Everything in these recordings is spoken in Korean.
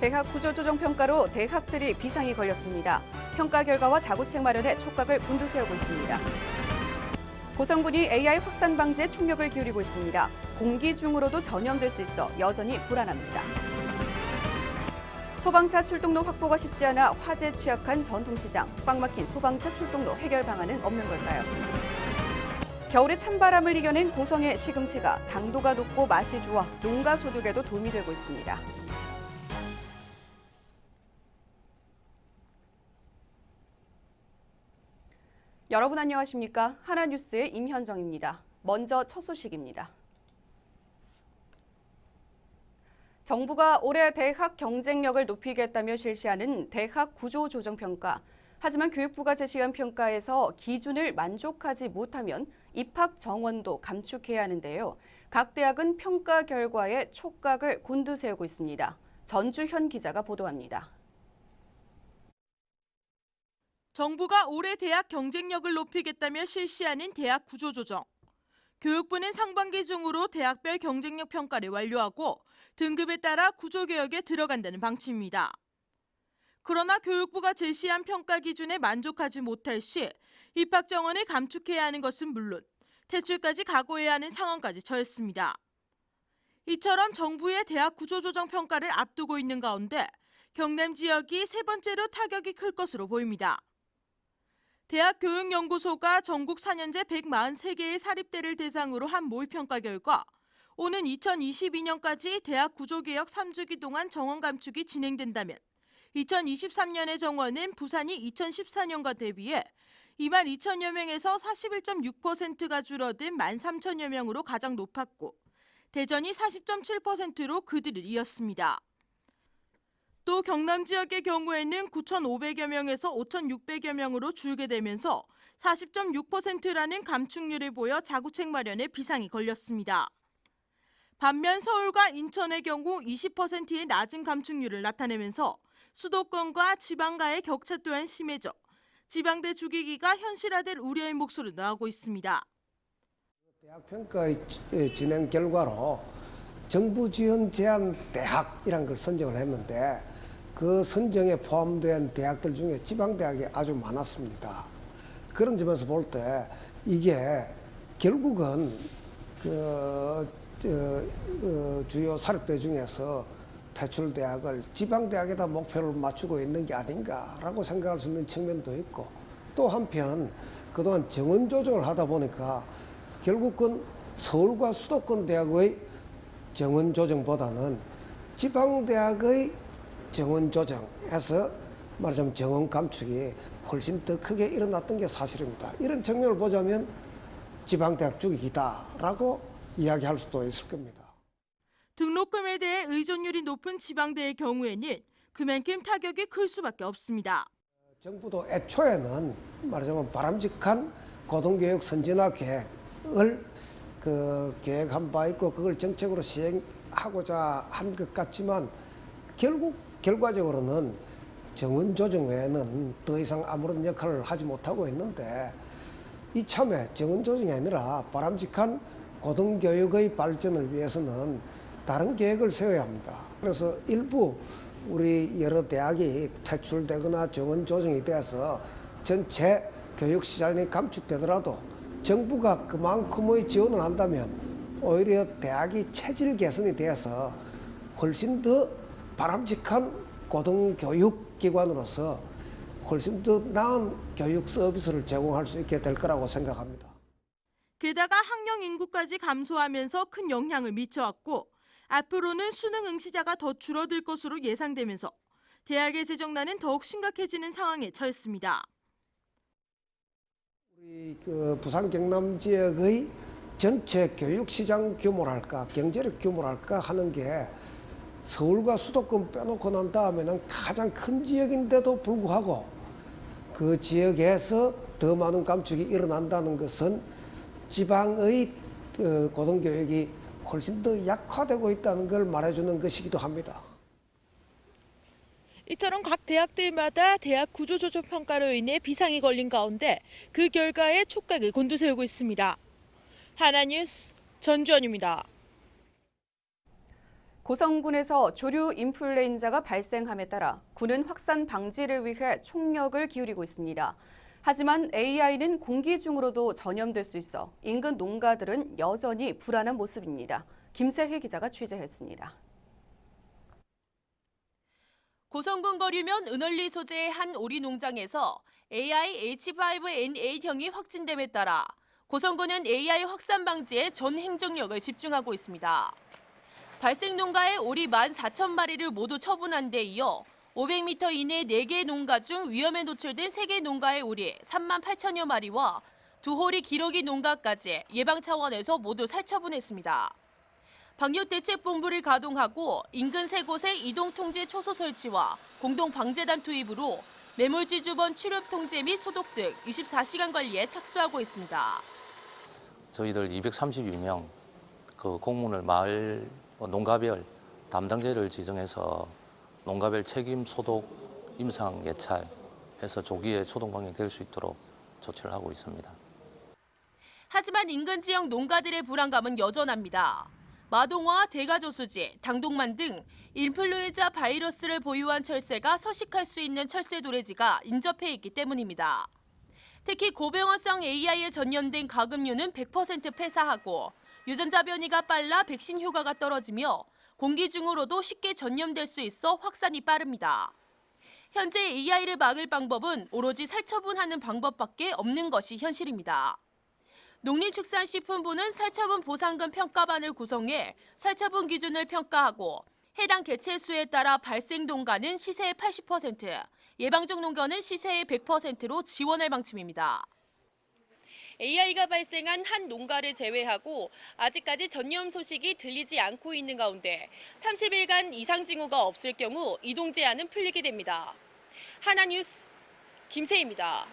대학 구조조정 평가로 대학들이 비상이 걸렸습니다. 평가 결과와 자구책 마련에 촉각을 곤두세우고 있습니다. 고성군이 AI 확산 방지에 총력을 기울이고 있습니다. 공기 중으로도 전염될 수 있어 여전히 불안합니다. 소방차 출동로 확보가 쉽지 않아 화재 취약한 전통시장, 꽉 막힌 소방차 출동로 해결 방안은 없는 걸까요? 겨울의 찬바람을 이겨낸 고성의 시금치가 당도가 높고 맛이 좋아 농가 소득에도 도움이 되고 있습니다. 여러분 안녕하십니까? 하나뉴스의 임현정입니다. 먼저 첫 소식입니다. 정부가 올해 대학 경쟁력을 높이겠다며 실시하는 대학 구조 조정 평가. 하지만 교육부가 제시한 평가에서 기준을 만족하지 못하면 입학 정원도 감축해야 하는데요. 각 대학은 평가 결과에 촉각을 곤두세우고 있습니다. 전주현 기자가 보도합니다. 정부가 올해 대학 경쟁력을 높이겠다며 실시하는 대학 구조조정. 교육부는 상반기 중으로 대학별 경쟁력 평가를 완료하고 등급에 따라 구조개혁에 들어간다는 방침입니다. 그러나 교육부가 제시한 평가 기준에 만족하지 못할 시 입학 정원을 감축해야 하는 것은 물론 퇴출까지 각오해야 하는 상황까지 처했습니다. 이처럼 정부의 대학 구조조정 평가를 앞두고 있는 가운데 경남 지역이 세 번째로 타격이 클 것으로 보입니다. 대학교육연구소가 전국 4년제 143개의 사립대를 대상으로 한 모의평가 결과 오는 2022년까지 대학 구조개혁 3주기 동안 정원 감축이 진행된다면 2023년의 정원은 부산이 2014년과 대비해 2만 2천여 명에서 41.6%가 줄어든 1만 3천여 명으로 가장 높았고 대전이 40.7%로 그들을 이었습니다. 또 경남 지역의 경우에는 9,500여 명에서 5,600여 명으로 줄게 되면서 40.6%라는 감축률을 보여 자구책 마련에 비상이 걸렸습니다. 반면 서울과 인천의 경우 20%의 낮은 감축률을 나타내면서 수도권과 지방과의 격차 또한 심해져 지방대 주기기가 현실화될 우려의 목소리도 나오고 있습니다. 대학 평가의 진행 결과로 정부 지원 제한 대학이란 걸 선정을 했는데 그 선정에 포함된 대학들 중에 지방 대학이 아주 많았습니다. 그런 점에서 볼 때 이게 결국은 그 저, 어, 주요 사립대 중에서 퇴출 대학을 지방 대학에다 목표를 맞추고 있는 게 아닌가라고 생각할 수 있는 측면도 있고 또 한편 그동안 정원 조정을 하다 보니까 결국은 서울과 수도권 대학의 정원 조정보다는 지방 대학의 정원 조정에서 말하자면 정원 감축이 훨씬 더 크게 일어났던 게 사실입니다. 이런 측면을 보자면 지방대학 주기기다라고 이야기할 수도 있을 겁니다. 등록금에 대해 의존율이 높은 지방대의 경우에는 그만큼 타격이 클 수밖에 없습니다. 정부도 애초에는 말하자면 바람직한 고등교육 선진화 계획을 그 계획한 바 있고 그걸 정책으로 시행하고자 한 것 같지만 결국 결과적으로는 정원 조정 외에는 더 이상 아무런 역할을 하지 못하고 있는데 이참에 정원 조정이 아니라 바람직한 고등교육의 발전을 위해서는 다른 계획을 세워야 합니다. 그래서 일부 우리 여러 대학이 퇴출되거나 정원 조정이 되어서 전체 교육 시장이 감축되더라도 정부가 그만큼의 지원을 한다면 오히려 대학이 체질 개선이 되어서 훨씬 더 바람직한 고등교육 기관으로서 훨씬 더 나은 교육 서비스를 제공할 수 있게 될 거라고 생각합니다. 게다가 학령 인구까지 감소하면서 큰 영향을 미쳐왔고 앞으로는 수능 응시자가 더 줄어들 것으로 예상되면서 대학의 재정난은 더욱 심각해지는 상황에 처했습니다. 우리 그 부산 경남 지역의 전체 교육 시장 규모랄까 경제력 규모랄까 하는 게 서울과 수도권 빼놓고 난 다음에는 가장 큰 지역인데도 불구하고 그 지역에서 더 많은 감축이 일어난다는 것은 지방의 그 고등교육이 훨씬 더 약화되고 있다는 걸 말해주는 것이기도 합니다. 이처럼 각 대학들마다 대학 구조조정 평가로 인해 비상이 걸린 가운데 그 결과에 촉각을 곤두세우고 있습니다. 하나뉴스 전주원입니다. 고성군에서 조류 인플루엔자가 발생함에 따라 군은 확산 방지를 위해 총력을 기울이고 있습니다. 하지만 AI는 공기 중으로도 전염될 수 있어 인근 농가들은 여전히 불안한 모습입니다. 김세혜 기자가 취재했습니다. 고성군 거류면 은월리 소재의 한 오리 농장에서 AI H5N8형이 확진됨에 따라 고성군은 AI 확산 방지에 전 행정력을 집중하고 있습니다. 발생 농가의 오리 14,000마리를 모두 처분한 데 이어 500m 이내 4개 농가 중 위험에 노출된 3개 농가의 오리 3만 8천여 마리와 두 홀이 기러기 농가까지 예방 차원에서 모두 살처분했습니다. 방역대책본부를 가동하고 인근 세 곳의 이동 통제 초소 설치와 공동 방재단 투입으로 매몰지 주번 출입 통제 및 소독 등 24시간 관리에 착수하고 있습니다. 저희들 232명 그 공문을 마을 어, 농가별 담당자를 지정해서 농가별 책임 소독 임상 예찰 해서 조기에 소독 방역이 될수 있도록 조치를 하고 있습니다. 하지만 인근 지역 농가들의 불안감은 여전합니다. 마동화, 대가조수지, 당동만 등 인플루엔자 바이러스를 보유한 철새가 서식할 수 있는 철새 도래지가 인접해 있기 때문입니다. 특히 고병원성 AI에 전염된 가금류는 100% 폐사하고 유전자 변이가 빨라 백신 효과가 떨어지며 공기 중으로도 쉽게 전염될 수 있어 확산이 빠릅니다. 현재 AI를 막을 방법은 오로지 살처분하는 방법밖에 없는 것이 현실입니다. 농림축산식품부는 살처분 보상금 평가반을 구성해 살처분 기준을 평가하고 해당 개체 수에 따라 발생 농가는 시세의 80%, 예방적 농가는 시세의 100%로 지원할 방침입니다. AI가 발생한 한 농가를 제외하고 아직까지 전염 소식이 들리지 않고 있는 가운데 30일간 이상 징후가 없을 경우 이동 제한은 풀리게 됩니다. 하나뉴스 김세희입니다.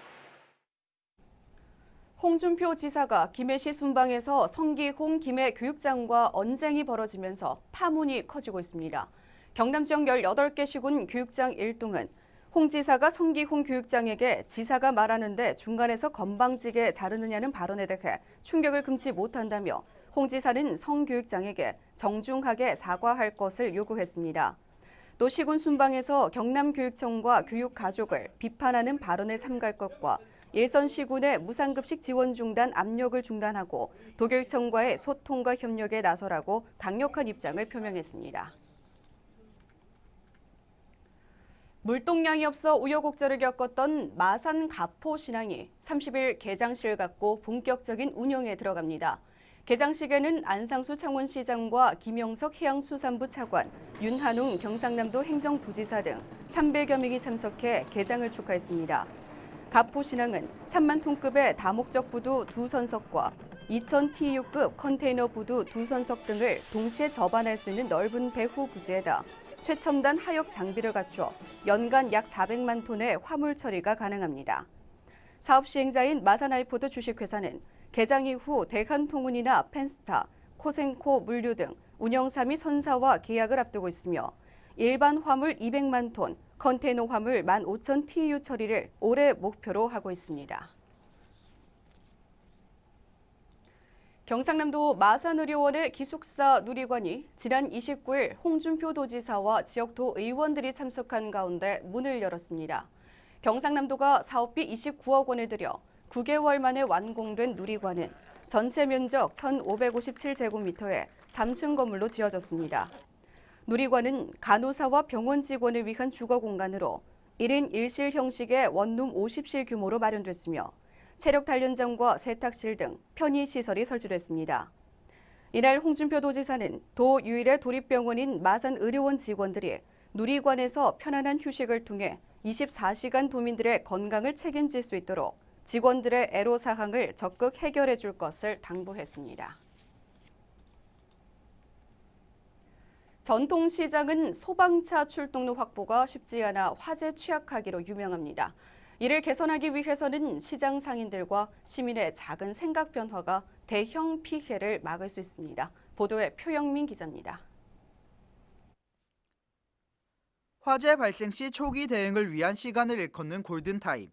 홍준표 지사가 김해시 순방에서 성기홍 김해 교육장과 언쟁이 벌어지면서 파문이 커지고 있습니다. 경남 지역 18개 시군 교육장 일동은 홍 지사가 성기홍 교육장에게 지사가 말하는데 중간에서 건방지게 자르느냐는 발언에 대해 충격을 금치 못한다며 홍 지사는 성 교육장에게 정중하게 사과할 것을 요구했습니다. 또 시군 순방에서 경남교육청과 교육가족을 비판하는 발언을 삼갈 것과 일선 시군의 무상급식 지원 중단 압력을 중단하고 도교육청과의 소통과 협력에 나서라고 강력한 입장을 표명했습니다. 물동량이 없어 우여곡절을 겪었던 마산 가포 신항이 30일 개장식을 갖고 본격적인 운영에 들어갑니다. 개장식에는 안상수 창원시장과 김영석 해양수산부 차관, 윤한웅 경상남도 행정부지사 등 300여 명이 참석해 개장을 축하했습니다. 가포 신항은 3만 톤급의 다목적 부두 두 선석과 2,000 TU급 컨테이너 부두 두 선석 등을 동시에 접안할 수 있는 넓은 배후 부지에다 최첨단 하역 장비를 갖춰 연간 약 400만 톤의 화물 처리가 가능합니다. 사업 시행자인 마산아이포드 주식회사는 개장 이후 대한통운이나 펜스타, 코센코 물류 등 운영사 및 선사와 계약을 앞두고 있으며 일반 화물 200만 톤, 컨테이너 화물 15,000 TU 처리를 올해 목표로 하고 있습니다. 경상남도 마산의료원의 기숙사 누리관이 지난 29일 홍준표 도지사와 지역도 의원들이 참석한 가운데 문을 열었습니다. 경상남도가 사업비 29억 원을 들여 9개월 만에 완공된 누리관은 전체 면적 1,557제곱미터의 3층 건물로 지어졌습니다. 누리관은 간호사와 병원 직원을 위한 주거 공간으로 1인 1실 형식의 원룸 50실 규모로 마련됐으며 체력 단련장과 세탁실 등 편의 시설이 설치됐습니다. 이날 홍준표 도지사는 도 유일의 도립병원인 마산 의료원 직원들이 누리관에서 편안한 휴식을 통해 24시간 도민들의 건강을 책임질 수 있도록 직원들의 애로사항을 적극 해결해 줄 것을 당부했습니다. 전통시장은 소방차 출동로 확보가 쉽지 않아 화재 취약하기로 유명합니다. 이를 개선하기 위해서는 시장 상인들과 시민의 작은 생각 변화가 대형 피해를 막을 수 있습니다. 보도에 표영민 기자입니다. 화재 발생 시 초기 대응을 위한 시간을 일컫는 골든타임.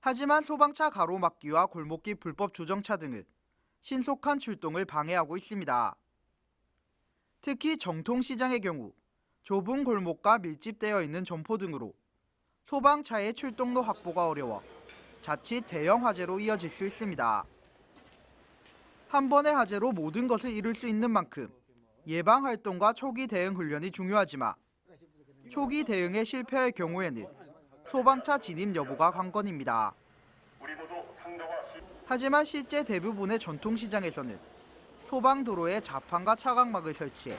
하지만 소방차 가로막기와 골목길 불법 주정차 등은 신속한 출동을 방해하고 있습니다. 특히 정통시장의 경우 좁은 골목과 밀집되어 있는 점포 등으로 소방차의 출동로 확보가 어려워 자칫 대형 화재로 이어질 수 있습니다. 한 번의 화재로 모든 것을 이룰 수 있는 만큼 예방 활동과 초기 대응 훈련이 중요하지만 초기 대응에 실패할 경우에는 소방차 진입 여부가 관건입니다. 하지만 실제 대부분의 전통시장에서는 소방도로에 자판과 차각막을 설치해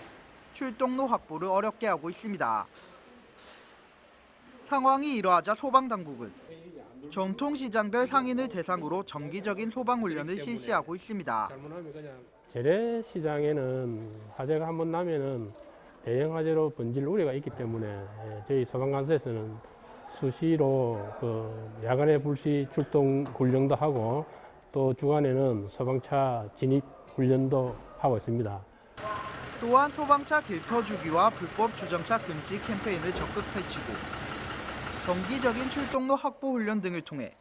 출동로 확보를 어렵게 하고 있습니다. 상황이 이러하자 소방당국은 전통시장별 상인을 대상으로 정기적인 소방훈련을 실시하고 있습니다. 재래시장에는 화재가 한 번 나면은 대형 화재로 번질 우려가 있기 때문에 예, 저희 소방관서에서는 수시로 그 야간에 불시 출동 훈련도 하고 또 주간에는 소방차 진입 훈련도 하고 있습니다. 또한 소방차 길터 주기와 불법 주정차 금지 캠페인을 적극 펼치고 정기적인 출동로 확보 훈련 등을 통해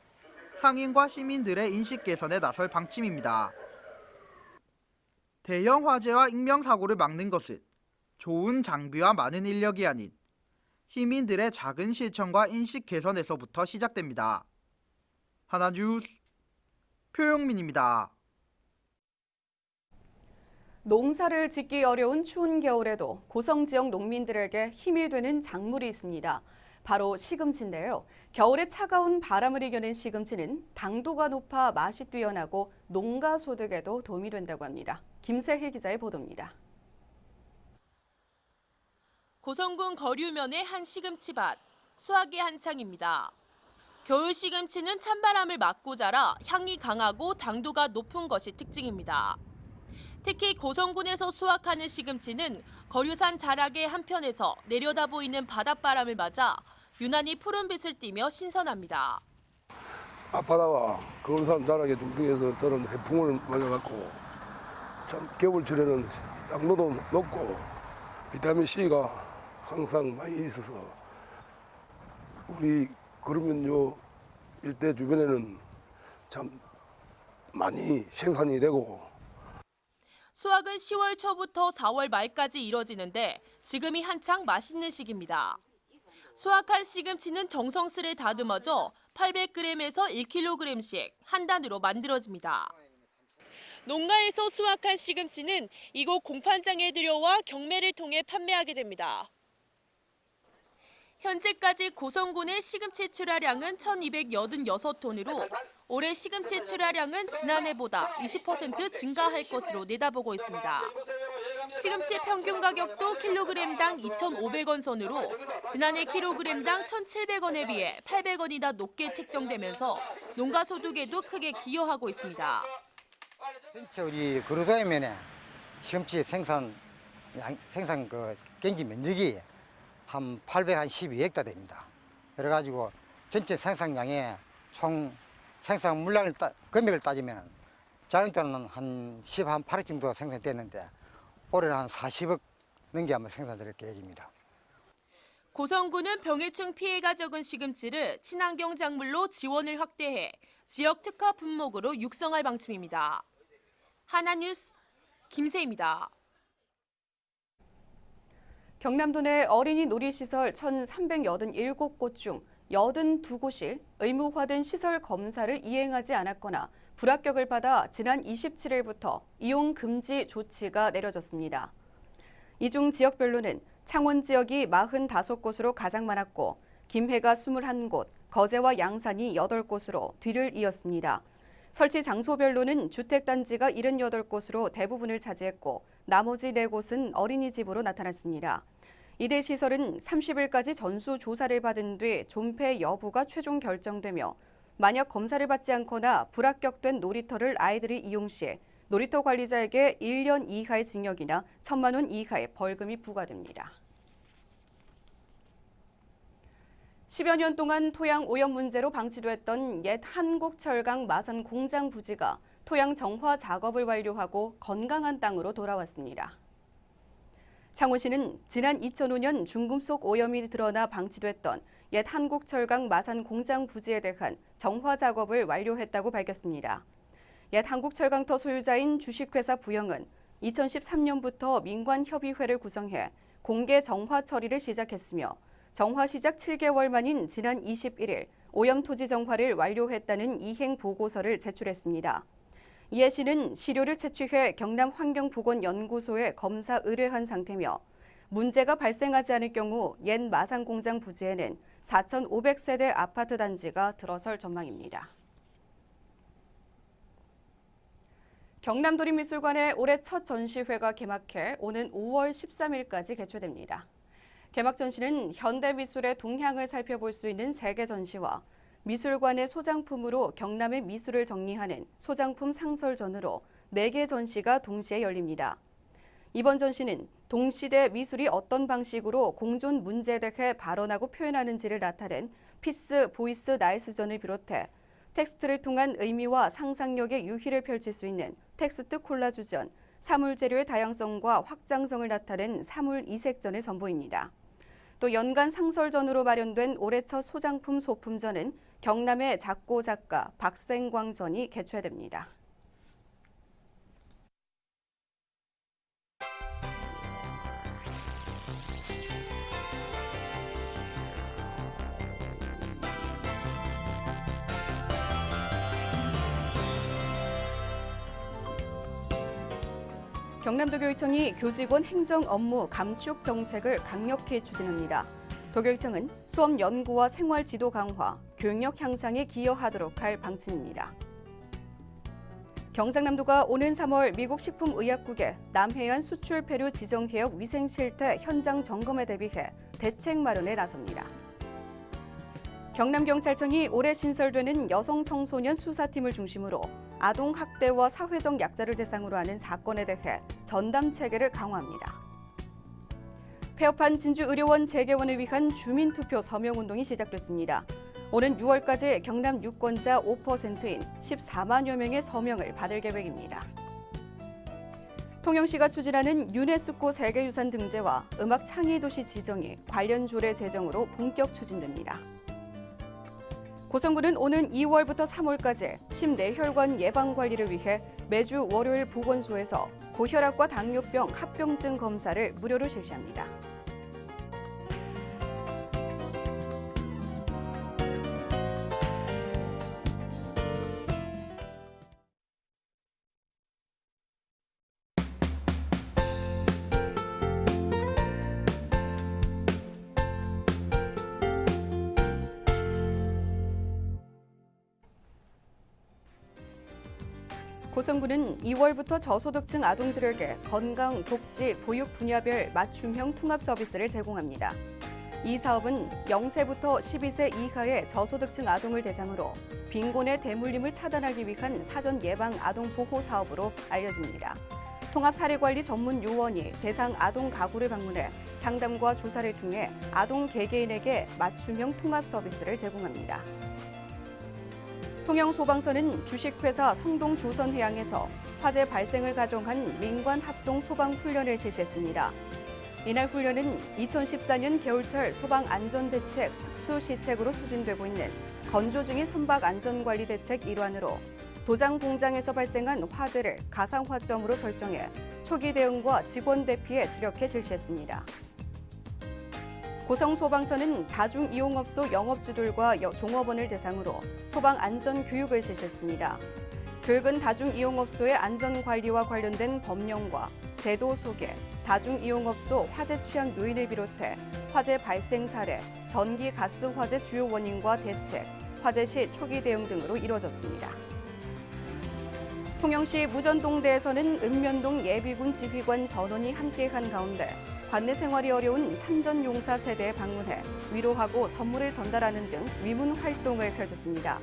상인과 시민들의 인식 개선에 나설 방침입니다. 대형 화재와 인명 사고를 막는 것은 좋은 장비와 많은 인력이 아닌 시민들의 작은 실천과 인식 개선에서부터 시작됩니다. 하나뉴스 표영민입니다. 농사를 짓기 어려운 추운 겨울에도 고성 지역 농민들에게 힘이 되는 작물이 있습니다. 바로 시금치인데요. 겨울에 차가운 바람을 이겨낸 시금치는 당도가 높아 맛이 뛰어나고 농가 소득에도 도움이 된다고 합니다. 김세희 기자의 보도입니다. 고성군 거류면의 한 시금치밭, 수확이 한창입니다. 겨울 시금치는 찬바람을 맞고 자라 향이 강하고 당도가 높은 것이 특징입니다. 특히 고성군에서 수확하는 시금치는 거류산 자락의 한편에서 내려다 보이는 바닷바람을 맞아 유난히 푸른빛을 띠며 신선합니다. 앞바다와 거울산 자락의 중등에서 저런 해풍을 맞아갖고 참 겨울철에는 당도도 높고 비타민 C가 항상 많이 있어서 우리 그러면 요 일대 주변에는 참 많이 생산이 되고 수확은 10월 초부터 4월 말까지 이뤄지는데 지금이 한창 맛있는 시기입니다. 수확한 시금치는 정성스레 다듬어져 800g에서 1kg씩 한 단으로 만들어집니다. 농가에서 수확한 시금치는 이곳 공판장에 들여와 경매를 통해 판매하게 됩니다. 현재까지 고성군의 시금치 출하량은 1,286톤으로 올해 시금치 출하량은 지난해보다 20% 증가할 것으로 내다보고 있습니다. 시금치 평균 가격도 킬로그램당 2,500원 선으로 지난해 킬로그램당 1,700원에 비해 800원이나 높게 책정되면서 농가 소득에도 크게 기여하고 있습니다. 전체 우리 거루도면에 시금치 생산 양, 생산 그 경지 면적이 한 812헥타 됩니다. 그래가지고 전체 생산량의 총 생산 물량을 따, 금액을 따지면 작년 때는 한 10, 한 8억 정도 생산됐는데 올해는 한 40억 넘게 한번 생산될 계획입니다. 고성군은 병해충 피해가 적은 시금치를 친환경 작물로 지원을 확대해 지역 특화 분목으로 육성할 방침입니다. 하나뉴스 김세입니다. 경남도 내 어린이 놀이시설 1,387곳 중 82곳이 의무화된 시설 검사를 이행하지 않았거나 불합격을 받아 지난 27일부터 이용 금지 조치가 내려졌습니다. 이 중 지역별로는 창원 지역이 45곳으로 가장 많았고 김해가 21곳, 거제와 양산이 8곳으로 뒤를 이었습니다. 설치 장소별로는 주택단지가 78곳으로 대부분을 차지했고 나머지 4곳은 어린이집으로 나타났습니다. 이대 시설은 30일까지 전수 조사를 받은 뒤 존폐 여부가 최종 결정되며 만약 검사를 받지 않거나 불합격된 놀이터를 아이들이 이용 시 놀이터 관리자에게 1년 이하의 징역이나 1천만 원 이하의 벌금이 부과됩니다. 10여 년 동안 토양 오염 문제로 방치됐던 옛 한국철강 마산 공장 부지가 토양 정화 작업을 완료하고 건강한 땅으로 돌아왔습니다. 창원시는 지난 2005년 중금속 오염이 드러나 방치됐던 옛 한국철강 마산 공장 부지에 대한 정화 작업을 완료했다고 밝혔습니다. 옛 한국철강터 소유자인 주식회사 부영은 2013년부터 민관협의회를 구성해 공개 정화 처리를 시작했으며 정화 시작 7개월 만인 지난 21일 오염 토지 정화를 완료했다는 이행 보고서를 제출했습니다. 이해 씨는 시료를 채취해 경남 환경보건연구소에 검사 의뢰한 상태며 문제가 발생하지 않을 경우 옛 마산 공장 부지에는 4,500세대 아파트 단지가 들어설 전망입니다. 경남도립미술관의 올해 첫 전시회가 개막해 오는 5월 13일까지 개최됩니다. 개막 전시는 현대미술의 동향을 살펴볼 수 있는 세계 전시와 미술관의 소장품으로 경남의 미술을 정리하는 소장품 상설전으로 4개 전시가 동시에 열립니다. 이번 전시는 동시대 미술이 어떤 방식으로 공존 문제에 대해 발언하고 표현하는지를 나타낸 피스 보이스 나이스전을 비롯해 텍스트를 통한 의미와 상상력의 유희를 펼칠 수 있는 텍스트 콜라주전, 사물 재료의 다양성과 확장성을 나타낸 사물 이색전을 선보입니다. 또 연간 상설전으로 마련된 올해 첫 소장품 소품전은 경남의 작고 작가 박생광전이 개최됩니다. 경남도교육청이 교직원 행정 업무 감축 정책을 강력히 추진합니다. 도교육청은 수업 연구와 생활 지도 강화, 교육력 향상에 기여하도록 할 방침입니다. 경상남도가 오는 3월 미국 식품의약국의 남해안 수출 폐류 지정 개혁 위생 실태 현장 점검에 대비해 대책 마련에 나섭니다. 경남경찰청이 올해 신설되는 여성 청소년 수사팀을 중심으로 아동 학대와 사회적 약자를 대상으로 하는 사건에 대해 전담 체계를 강화합니다. 폐업한 진주의료원 재개원을 위한 주민투표 서명운동이 시작됐습니다. 오는 6월까지 경남 유권자 5%인 14만여 명의 서명을 받을 계획입니다. 통영시가 추진하는 유네스코 세계유산 등재와 음악 창의도시 지정이 관련 조례 제정으로 본격 추진됩니다. 고성군은 오는 2월부터 3월까지 심내혈관 예방 관리를 위해 매주 월요일 보건소에서 고혈압과 당뇨병 합병증 검사를 무료로 실시합니다. 고성군은 2월부터 저소득층 아동들에게 건강, 복지, 보육 분야별 맞춤형 통합 서비스를 제공합니다. 이 사업은 0세부터 12세 이하의 저소득층 아동을 대상으로 빈곤의 대물림을 차단하기 위한 사전 예방 아동 보호 사업으로 알려집니다. 통합 사례관리 전문 요원이 대상 아동 가구를 방문해 상담과 조사를 통해 아동 개개인에게 맞춤형 통합 서비스를 제공합니다. 통영소방서는 주식회사 성동조선해양에서 화재 발생을 가정한 민관 합동 소방 훈련을 실시했습니다. 이날 훈련은 2014년 겨울철 소방 안전대책 특수 시책으로 추진되고 있는 건조 중인 선박 안전관리 대책 일환으로 도장 공장에서 발생한 화재를 가상화점으로 설정해 초기 대응과 직원 대피에 주력해 실시했습니다. 고성소방서는 다중이용업소 영업주들과 종업원을 대상으로 소방 안전 교육을 실시했습니다. 교육은 다중이용업소의 안전관리와 관련된 법령과 제도 소개, 다중이용업소 화재 취약 요인을 비롯해 화재 발생 사례, 전기 가스 화재 주요 원인과 대책, 화재 시 초기 대응 등으로 이루어졌습니다. 통영시 무전동대에서는 읍면동 예비군 지휘관 전원이 함께한 가운데 관내 생활이 어려운 참전 용사 세대에 방문해 위로하고 선물을 전달하는 등 위문 활동을 펼쳤습니다.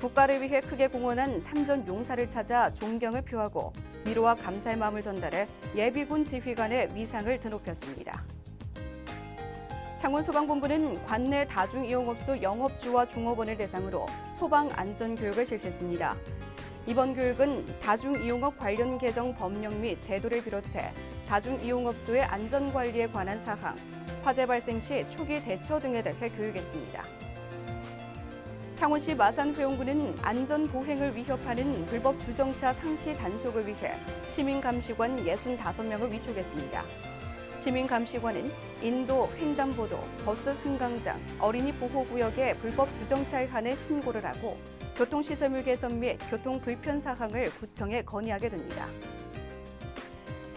국가를 위해 크게 공헌한 참전 용사를 찾아 존경을 표하고 위로와 감사의 마음을 전달해 예비군 지휘관의 위상을 드높였습니다. 창원소방본부는 관내 다중이용업소 영업주와 종업원을 대상으로 소방 안전 교육을 실시했습니다. 이번 교육은 다중이용업 관련 개정 법령 및 제도를 비롯해 다중이용업소의 안전관리에 관한 사항, 화재 발생 시 초기 대처 등에 대해 교육했습니다. 창원시 마산회원구는 안전보행을 위협하는 불법 주정차 상시 단속을 위해 시민감시관 65명을 위촉했습니다. 시민감시관은 인도, 횡단보도, 버스 승강장, 어린이 보호구역의 불법 주정차에 한해 신고를 하고 교통시설물 개선 및 교통 불편 사항을 구청에 건의하게 됩니다.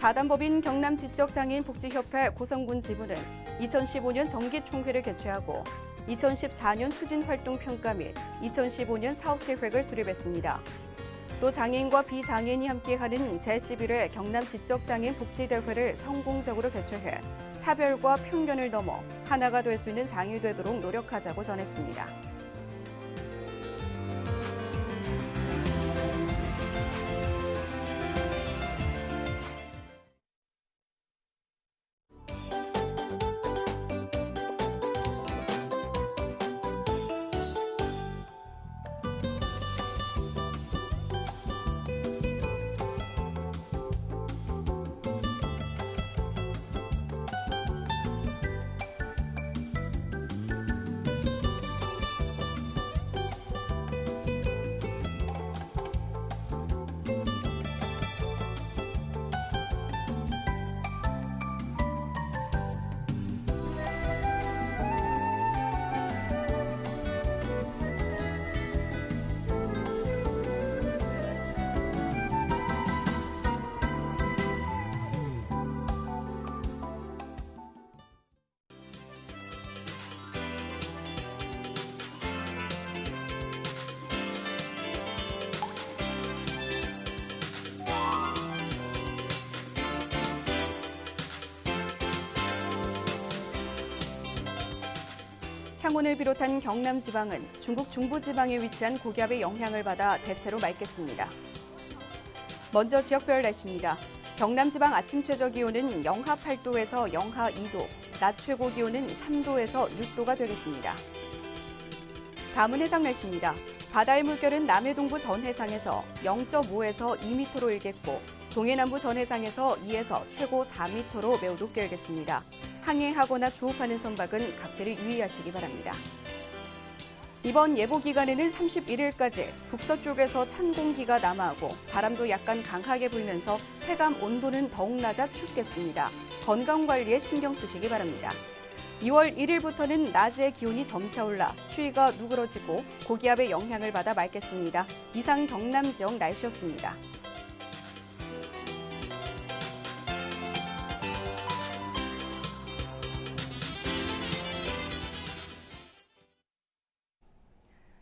사단법인 경남지적장애인 복지협회 고성군 지부는 2015년 정기총회를 개최하고 2014년 추진활동평가 및 2015년 사업계획을 수립했습니다. 또 장애인과 비장애인이 함께하는 제11회 경남지적장애인 복지대회를 성공적으로 개최해 차별과 편견을 넘어 하나가 될 수 있는 장이 되도록 노력하자고 전했습니다. 창원을 비롯한 경남 지방은 중국 중부 지방에 위치한 고기압의 영향을 받아 대체로 맑겠습니다. 먼저 지역별 날씨입니다. 경남 지방 아침 최저 기온은 영하 8도에서 영하 2도, 낮 최고 기온은 3도에서 6도가 되겠습니다. 다음은 해상 날씨입니다. 바다의 물결은 남해 동부 전 해상에서 0.5에서 2m로 일겠고 동해 남부 전 해상에서 2에서 최고 4m로 매우 높게 일겠습니다. 항해하거나 조업하는 선박은 각별히 유의하시기 바랍니다. 이번 예보 기간에는 31일까지 북서쪽에서 찬 공기가 남하하고 바람도 약간 강하게 불면서 체감 온도는 더욱 낮아 춥겠습니다. 건강 관리에 신경 쓰시기 바랍니다. 2월 1일부터는 낮에 기온이 점차 올라 추위가 누그러지고 고기압의 영향을 받아 맑겠습니다. 이상 경남 지역 날씨였습니다.